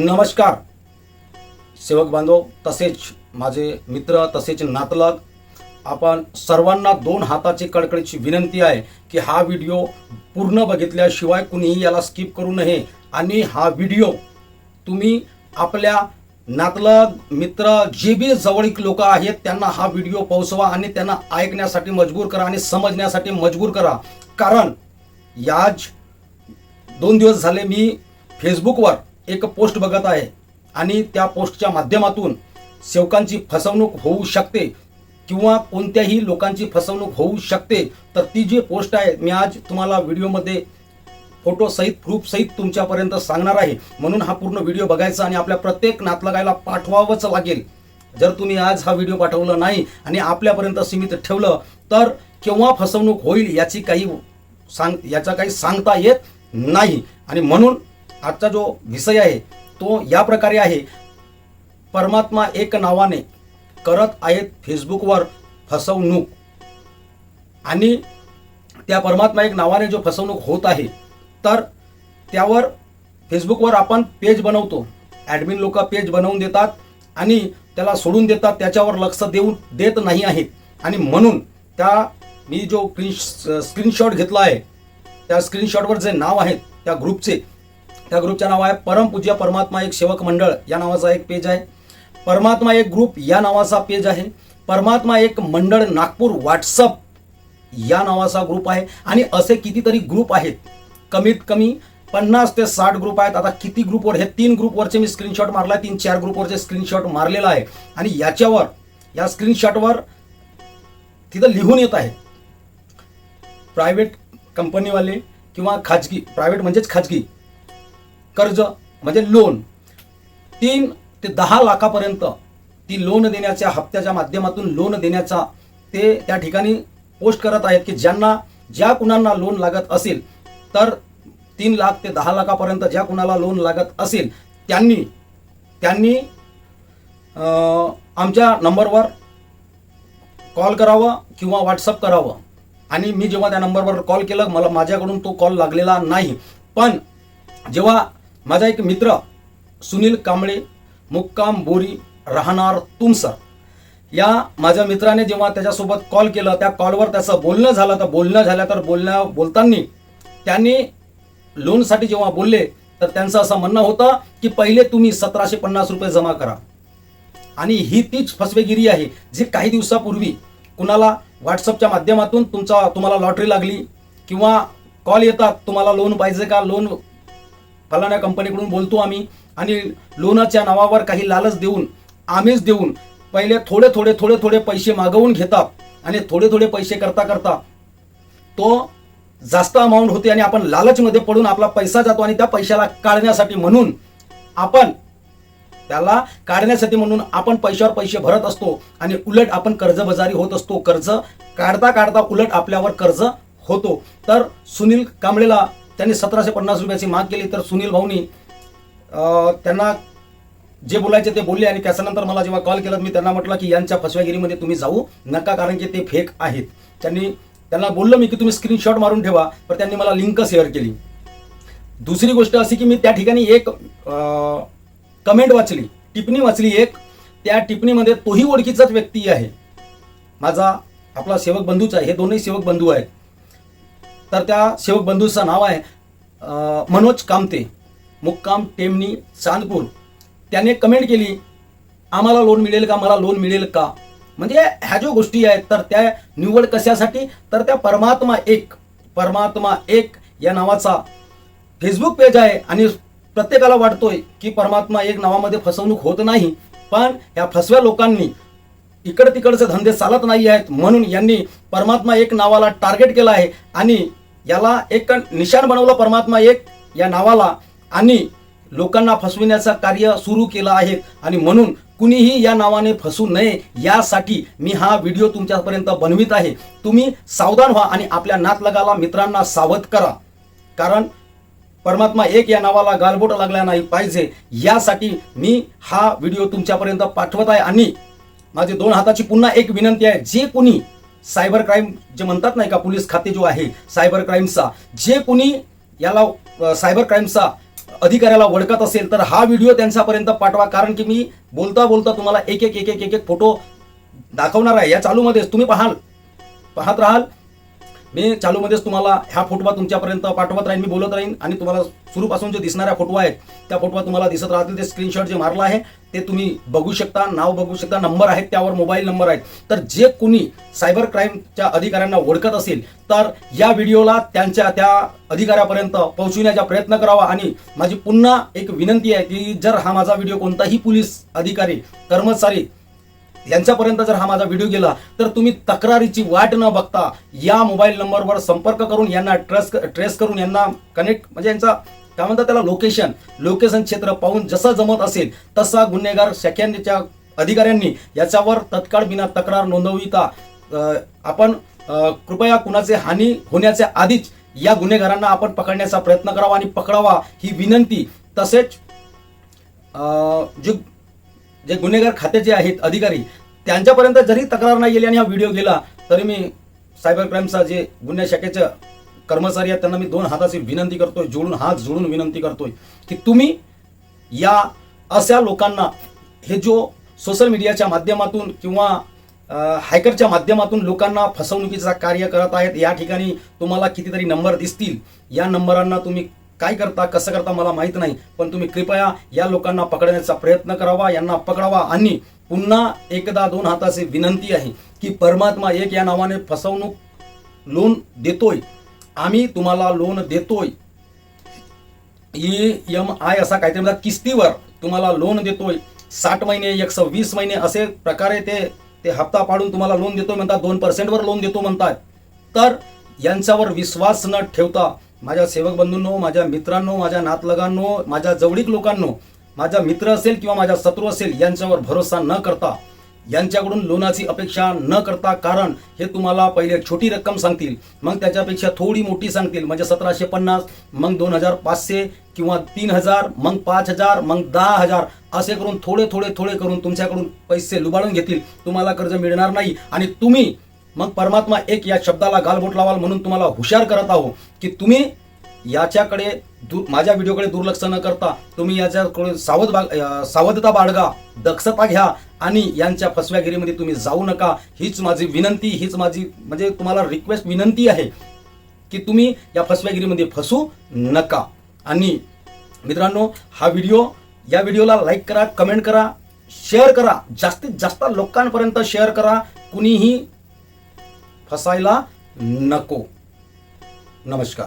नमस्कार. सेवक बांधव तसेच माझे मित्र तसेच नातलग आपण सर्वांना दोन हाताची कडकडीची विनंती आहे की हा व्हिडिओ पूर्ण बघितल्याशिवाय कुणीही याला स्किप करू नये. आणि हा व्हिडिओ तुम्ही आपल्या नातलग मित्र जे बी जवळीक लोक आहेत त्यांना हा व्हिडिओ पोहोचवा आणि त्यांना ऐकण्यासाठी मजबूर करा आणि समजण्यासाठी मजबूर करा. कारण याच दोन दिवस झाले मी फेसबुकवर एक पोस्ट बघत आहे. आणि त्या पोस्टच्या माध्यमातून सेवकांची फसवणूक होऊ शकते किंवा कोणत्याही लोकांची फसवणूक होऊ शकते. तर ती जी पोस्ट आहे मी आज तुम्हाला व्हिडिओमध्ये फोटोसहित प्रूफसहित तुमच्यापर्यंत सांगणार आहे. म्हणून हा पूर्ण व्हिडिओ बघायचा आणि आपल्या प्रत्येक नातलगायला पाठवावंच लागेल. जर तुम्ही आज हा व्हिडिओ पाठवला नाही आणि आपल्यापर्यंत सीमित ठेवलं तर केव्हा फसवणूक होईल याची काही सांग याचा काही सांगता येत नाही. आणि म्हणून आजचा जो विषय आहे तो या प्रकारे आहे. परमात्मा एक नावाने करत आहेत फेसबुकवर फसवणूक. आणि त्या परमात्मा एक नावाने जो फसवणूक होत आहे तर त्यावर फेसबुकवर आपण पेज बनवतो. ॲडमिन लोक पेज बनवून देतात आणि त्याला सोडून देतात त्याच्यावर लक्ष देऊन देत नाही आहेत. आणि म्हणून त्या मी जो स्क्रीनशॉट घेतला आहे त्या स्क्रीनशॉटवर जे नाव आहेत त्या ग्रुपचे त्या ग्रुपचं नाव आहे परमपूज्य परमात्मा एक सेवक मंडळ. या नावाचा एक पेज आहे. परमात्मा एक ग्रुप या नावाचा पेज आहे. परमात्मा एक मंडळ नागपूर व्हॉट्सअप या नावाचा ग्रुप आहे. आणि असे कितीतरी ग्रुप आहेत. कमीत कमी पन्नास ते साठ ग्रुप आहेत. आता किती ग्रुपवर हे तीन ग्रुपवरचे मी स्क्रीनशॉट मारला तीन चार ग्रुपवरचे स्क्रीनशॉट मारलेला आहे. आणि याच्यावर या स्क्रीनशॉटवर तिथं लिहून येत आहे. प्रायव्हेट कंपनीवाले किंवा खाजगी प्रायव्हेट म्हणजेच खाजगी. कर्ज म्हणजे लोन तीन ते दहा लाखापर्यंत ती लोन देण्याच्या हप्त्याच्या माध्यमातून लोन देण्याचा ते त्या ठिकाणी पोस्ट करत आहेत की ज्यांना ज्या कुणांना लोन लागत असेल तर तीन लाख ते दहा लाखापर्यंत ज्या कुणाला लोन लागत असेल त्यांनी त्यांनी आमच्या नंबरवर कॉल करावा किंवा व्हॉट्सअप करावं. आणि मी जेव्हा त्या नंबरवर कॉल केलं मला माझ्याकडून तो कॉल लागलेला नाही. पण जेव्हा माझा एक मित्र सुनील कांबळे मुक्काम बोरी राहणार तुमसर. या माझ्या मित्राने जेव्हा त्याच्यासोबत कॉल केलं त्या कॉलवर त्याचं बोलणं झालं तर बोलणं झालं तर बोलण्या बोलताना त्यांनी लोनसाठी जेव्हा बोलले तर त्यांचं असं म्हणणं होतं की पहिले तुम्ही सतराशे पन्नास रुपये जमा करा. आणि ही तीच फसवेगिरी आहे जी काही दिवसापूर्वी कुणाला व्हॉट्सअपच्या माध्यमातून तुमचा तुम्हाला लॉटरी लागली किंवा कॉल येतात तुम्हाला लोन पाहिजे का लोन फलाण्या कंपनीकडून बोलतो आम्ही. आणि लोनाच्या नावावर काही लालच देऊन आम्हीच देऊन पहिले थोडे थोडे थोडे थोडे पैसे मागवून घेतात. आणि थोडे थोडे पैसे करता करता तो जास्त अमाऊंट होते आणि आपण लालचमध्ये पडून आपला पैसा जातो आणि त्या पैशाला काढण्यासाठी म्हणून आपण त्याला काढण्यासाठी म्हणून आपण पैशावर पैसे भरत असतो आणि उलट आपण कर्जबाजारी होत असतो. कर्ज काढता काढता उलट आपल्यावर कर्ज होतो. तर सुनील कांबळेला त्यांनी सतराशे पन्नास रुपयाची माग केली तर सुनील भाऊनी त्यांना जे बोलायचे ते बोलले आणि त्याच्यानंतर मला जेव्हा कॉल केला मी त्यांना म्हटलं की यांच्या फसव्यागिरीमध्ये तुम्ही जाऊ नका कारण की ते फेक आहेत. त्यांनी त्यांना बोललो मी की तुम्ही स्क्रीनशॉट मारून ठेवा पण त्यांनी मला लिंक शेअर केली. दुसरी गोष्ट अशी की मी त्या ठिकाणी एक कमेंट वाचली टिप्पणी वाचली एक. त्या टिप्पणीमध्ये तोही ओळखीचाच व्यक्ती आहे. माझा आपला सेवक बंधूच आहे हे दोनही सेवक बंधू आहेत. तर त्या सेवक बंधूचं नाव आहे मनोज कामते मुक्काम टेमनी चांदपूर. त्याने कमेंट केली आम्हाला लोन मिळेल का? मला लोन मिळेल का? म्हणजे ह्या ज्या गोष्टी आहेत तर त्या निवड कशासाठी? तर त्या परमात्मा एक परमात्मा एक या नावाचा फेसबुक पेज आहे आणि प्रत्येकाला वाटतोय की परमात्मा एक नावामध्ये फसवणूक होत नाही पण या फसव्या लोकांनी इकडं तिकडचे धंदे चालत नाही आहेत. म्हणून यांनी परमात्मा एक नावाला टार्गेट केलं आहे आणि याला एक निशाण बनवलं परमात्मा एक या नावाला. आणि लोकांना फसविण्याचं कार्य सुरू केलं आहे. आणि म्हणून कुणीही या नावाने फसू नये यासाठी मी हा व्हिडिओ तुमच्यापर्यंत बनवित आहे. तुम्ही सावधान व्हा आणि आपल्या नातलगाला मित्रांना सावध करा. कारण परमात्मा एक या नावाला गालबोट लागला नाही पाहिजे. यासाठी मी हा व्हिडिओ तुमच्यापर्यंत पाठवत आहे. आणि माझी दोन हाताची पुन्हा एक विनंती आहे. जे कोणी सायबर क्राईम जे म्हणतात नाही का पोलीस खाते जो आहे सायबर क्राईमचा जे कोणी याला सायबर क्राईमचा अधिकाऱ्याला ओळखत असेल तर हा व्हिडिओ त्यांच्यापर्यंत पाठवा. कारण की मी बोलता बोलता तुम्हाला एक एक एक एक एक एक फोटो दाखवणार आहे. या चालूमध्येच तुम्ही पाहाल. पाहत राहाल. मी चालूमध्येच तुम्हाला ह्या फोटोवा तुमच्यापर्यंत पाठवत राहीन मी बोलत राहीन आणि तुम्हाला सुरूपासून जे दिसणाऱ्या फोटो आहेत त्या फोटोवा तुम्हाला दिसत राहतील. ते स्क्रीनशॉट जे मारलं आहे ते तुम्ही बघू शकता नाव बघू शकता नंबर आहेत त्यावर मोबाईल नंबर आहेत. तर जे कुणी सायबर क्राईमच्या अधिकाऱ्यांना ओळखत असेल तर या व्हिडिओला त्यांच्या त्या अधिकाऱ्यापर्यंत पोहोचविण्याचा प्रयत्न करावा. आणि माझी पुन्हा एक विनंती आहे की जर हा माझा व्हिडिओ कोणताही पोलीस अधिकारी कर्मचारी यांच्यापर्यंत जर हा माझा व्हिडिओ गेला तर तुम्ही तक्रारीची वाट न बघता या मोबाईल नंबरवर संपर्क करून यांना ट्रेस ट्रेस करून यांना कनेक्ट म्हणजे यांचा काय म्हणतात त्याला लोकेशन लोकेशन क्षेत्र पाहून जसं जमत असेल तसा गुन्हेगार शाख्यांच्या अधिकाऱ्यांनी याच्यावर तत्काळ बिना तक्रार नोंदविता आपण कृपया कुणाचे हानी होण्याच्या आधीच या गुन्हेगारांना आपण पकडण्याचा प्रयत्न करावा आणि पकडावा ही विनंती. तसेच जे जे गुन्हेगार खात्याचे आहेत अधिकारी त्यांच्यापर्यंत जरी तक्रार नाही गेली आणि हा व्हिडिओ गेला तरी मी सायबर क्राईमचा जे गुन्हे शाखेचं कर्मचारी आहेत त्यांना मी दोन हाताची विनंती करतोय जोडून हात जोडून विनंती करतोय की तुम्ही या अशा लोकांना हे जो सोशल मीडियाच्या माध्यमातून किंवा हॅकरच्या माध्यमातून लोकांना फसवणुकीचा कार्य करत आहेत या ठिकाणी तुम्हाला कितीतरी नंबर दिसतील या नंबरांना तुम्ही काय करता कसं करता मला माहीत नाही पण तुम्ही कृपया या लोकांना पकडण्याचा प्रयत्न करावा यांना पकडावा. आणि पुन्हा एकदा दोन हाताची विनंती आहे की परमात्मा एक या नावाने फसवणूक लोन देतोय. आम्ही तुम्हाला लोन देतोय. ई एम आय असा काहीतरी म्हणतात किस्तीवर तुम्हाला लोन देतोय. साठ महिने एकशे वीस महिने असे प्रकारे ते ते हप्ता पाडून तुम्हाला लोन देतोय म्हणतात दोन पर्सेंटवर लोन देतो म्हणतात. तर यांच्यावर विश्वास न ठेवता माझ्या सेवक बंधूंनो माझ्या मित्रांनो माझ्या नातलगांनो माझ्या जवळीक लोकांनो माझा मित्र असेल किंवा माझा शत्रू असेल यांच्यावर भरोसा न करता यांच्याकडून लोनाची अपेक्षा न करता कारण हे तुम्हाला पहिले छोटी रक्कम सांगतील. मग त्याच्यापेक्षा थोडी मोठी सांगतील. म्हणजे सतराशे पन्नास मग दोन हजार पाचशे किंवा तीन हजार मग पाच हजार मग दहा हजार असे करून थोडे थोडे थोडे करून तुमच्याकडून पैसे लुबाडून घेतील. तुम्हाला कर्ज मिळणार नाही आणि तुम्ही मग परमात्मा एक या शब्दाला गालबोट लावाल म्हणून तुम्हाला हुशार करत आहो की तुम्ही याच्याकडे दु माझ्या व्हिडिओकडे दुर्लक्ष न करता तुम्ही याच्याकडे सावध बाग सावधता बाळगा दक्षता घ्या आणि यांच्या फसव्यागिरीमध्ये तुम्ही जाऊ नका. हीच माझी विनंती हीच माझी म्हणजे तुम्हाला रिक्वेस्ट विनंती आहे की तुम्ही या फसव्यागिरीमध्ये फसू नका. आणि मित्रांनो हा व्हिडिओ या व्हिडिओला लाईक करा कमेंट करा शेअर करा. जास्तीत जास्त लोकांपर्यंत शेअर करा. कुणीही फसायला नको. नमस्कार.